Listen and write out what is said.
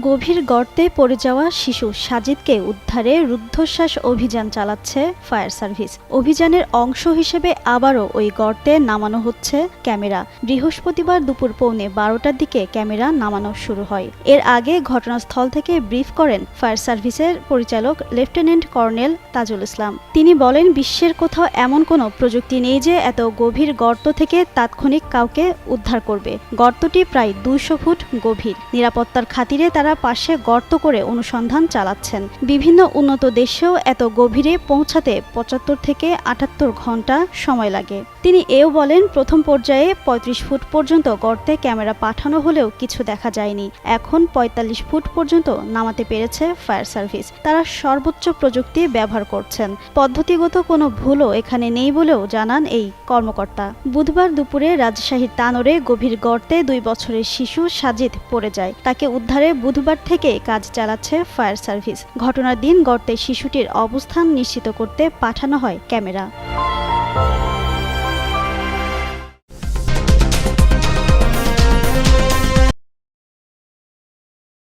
গভীর গর্তে পড়ে যাওয়া শিশু সাজিদকে উদ্ধারে রুদ্ধশ্বাস অভিযান চালাচ্ছে ফায়ার সার্ভিস। অভিযানের অংশ হিসেবে আবারও ওই গর্তে নামানো হচ্ছে ক্যামেরা। বৃহস্পতিবার দুপুর পৌনে বারোটার দিকে ক্যামেরা নামানো শুরু হয়। এর আগে ঘটনাস্থল থেকে ব্রিফ করেন ফায়ার সার্ভিসের পরিচালক লেফটেন্যান্ট কর্নেল তাজুল ইসলাম। তিনি বলেন, বিশ্বের কোথাও এমন কোনো প্রযুক্তি নেই যে এত গভীর গর্ত থেকে তাৎক্ষণিক কাউকে উদ্ধার করবে। গর্তটি প্রায় দুইশো ফুট গভীর। নিরাপত্তার খাতিরে তারা পাশে গর্ত করে অনুসন্ধান চালাচ্ছেন। বিভিন্ন উন্নত দেশেও এত গভীরে পৌঁছাতে পঁচাত্তর থেকে আটাত্তর ঘণ্টা সময় লাগে। তিনি এও বলেন, প্রথম পর্যায়ে ৩৫ ফুট পর্যন্ত গর্তে ক্যামেরা পাঠানো হলেও কিছু দেখা যায়নি। এখন ৪৫ ফুট পর্যন্ত নামাতে পেরেছে ফায়ার সার্ভিস। তারা সর্বোচ্চ প্রযুক্তি ব্যবহার করছেন। পদ্ধতিগত কোনো ভুলও এখানে নেই বলেও জানান এই কর্মকর্তা। বুধবার দুপুরে রাজশাহীর তানোরে গভীর গর্তে দুই বছরের শিশু সাজিদ পড়ে যায়। তাকে উদ্ধারে বুধবার থেকে কাজ চালাচ্ছে ফায়ার সার্ভিস। ঘটনার দিন গর্তে শিশুটির অবস্থান নিশ্চিত করতে পাঠানো হয় ক্যামেরা।